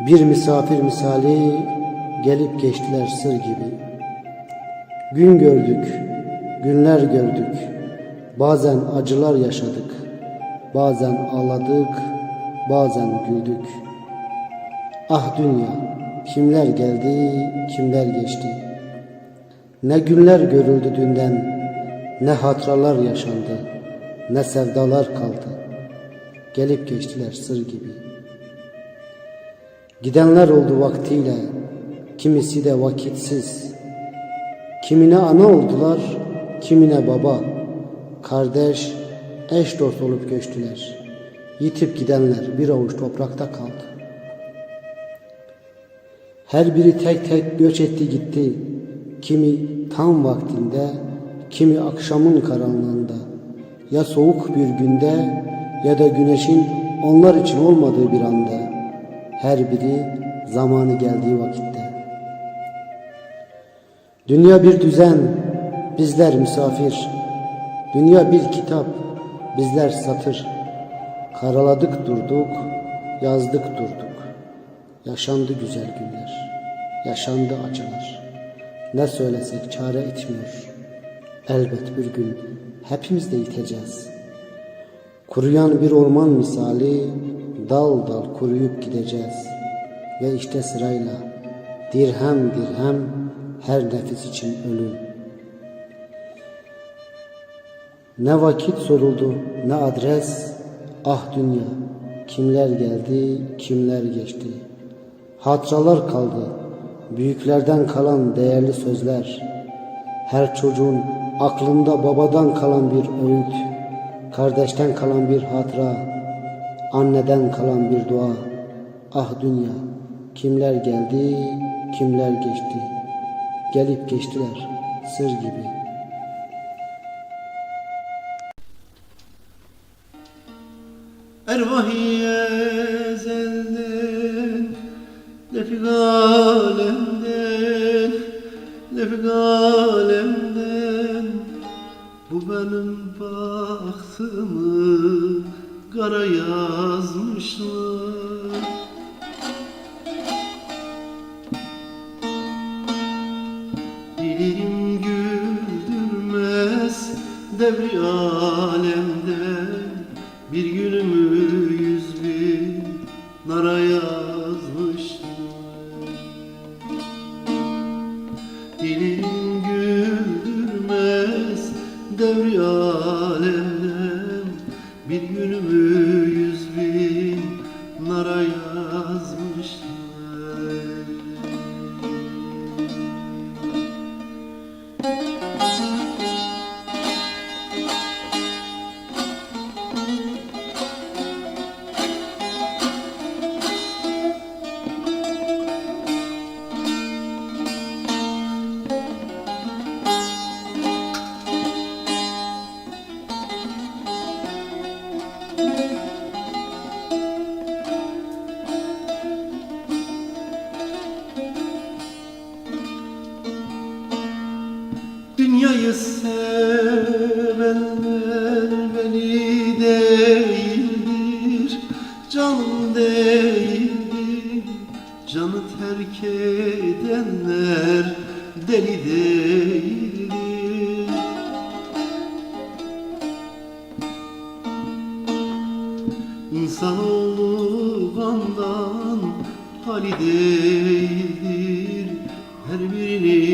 Bir misafir misali gelip geçtiler sır gibi. Gün gördük, günler gördük. Bazen acılar yaşadık. Bazen ağladık, bazen güldük. Ah dünya, kimler geldi, kimler geçti. Ne günler görüldü dünden, ne hatıralar yaşandı, ne sevdalar kaldı. Gelip geçtiler sır gibi. Gidenler oldu vaktiyle, kimisi de vakitsiz. Kimine ana oldular, kimine baba, kardeş, eş dost olup göçtüler. Yitip gidenler bir avuç toprakta kaldı. Her biri tek tek göç etti gitti. Kimi tam vaktinde, kimi akşamın karanlığında. Ya soğuk bir günde ya da güneşin onlar için olmadığı bir anda. Her biri zamanı geldiği vakitte. Dünya bir düzen, bizler misafir. Dünya bir kitap, bizler satır. Karaladık durduk, yazdık durduk. Yaşandı güzel günler, yaşandı acılar. Ne söylesek çare etmiyor. Elbet bir gün hepimiz de yiteceğiz. Kuruyan bir orman misali dal dal kuruyup gideceğiz. Ve işte sırayla dirhem dirhem her nefes için ölüm. Ne vakit soruldu ne adres ah dünya kimler geldi kimler geçti. Hatıralar kaldı büyüklerden kalan değerli sözler. Her çocuğun aklında babadan kalan bir öğüt, kardeşten kalan bir hatıra, anneden kalan bir dua. Ah dünya kimler geldi kimler geçti. Gelip geçtiler sır gibi. Ervahi ezelden Lefik alemden Lefik alemden Bu benim bahtımı Kara yazmışlar. Dilim güldürmez devri alemde Bir günümü yüz bin nara Günümü yüz bin nara değildir Canım değildir. Canı terk edenler deli değildir. İnsanoğlu kandan hali değildir. Her birini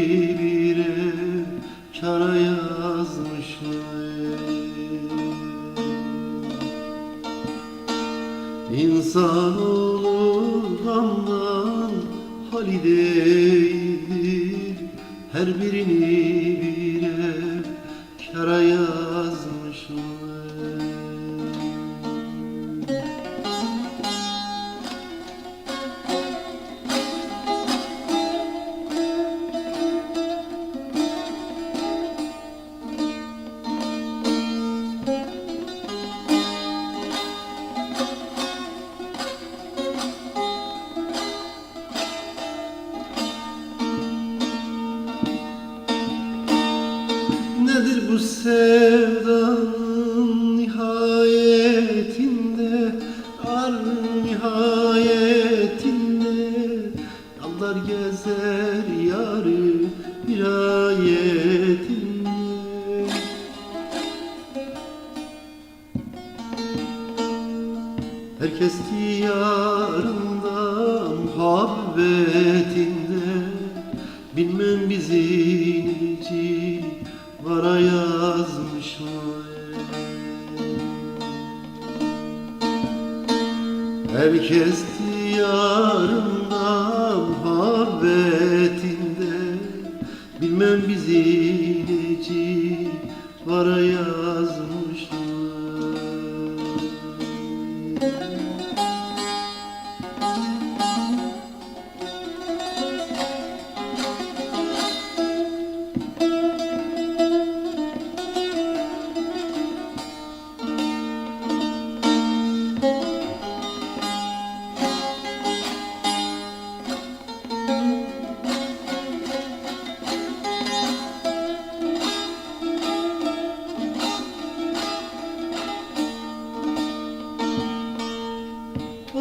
İnsanoğlu kandan hali değildir Her birini birer bu sevdanın nihayetinde Ar nihayetinde Yıldızlar gezer yarı bir ayetinde Herkes diyarından muhabbetinde Bilmem bizim için vara yazmış mı? Herkes diyarından muhabbetinde Bilmem bizim için vara yazmış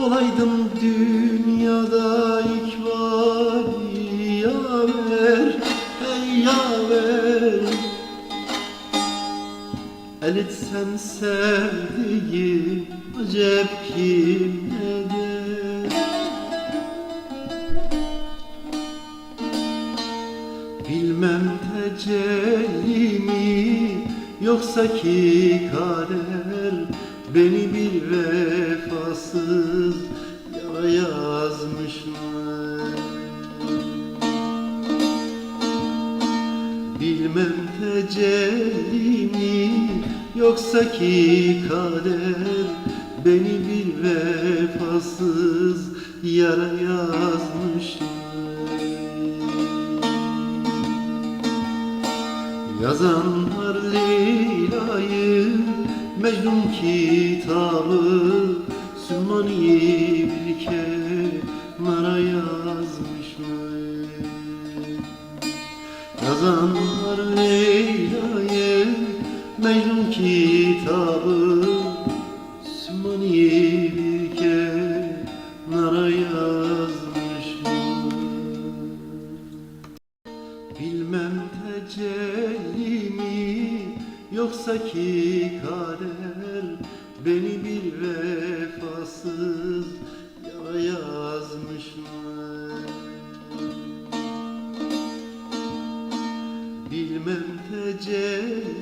Olaydım dünyada ilk yaver Ey yaver. El etsem sevdiğim acep kim eder? Bilmem tecelli mi yoksa ki kader Beni bir vefasız Tecelli mi yoksa ki kader Beni bir vefasız yara yazmış mı? Yazanlar Leyla'yı Mecnun kitabı Sümmani'yi bir kenara yazmış mı? Yazanlar kitabı Sübhane'yi bir kenara yazmış mı? Bilmem tecelli mi yoksa ki kader Beni bir vefasız yara yazmış mı? Bilmem tecelli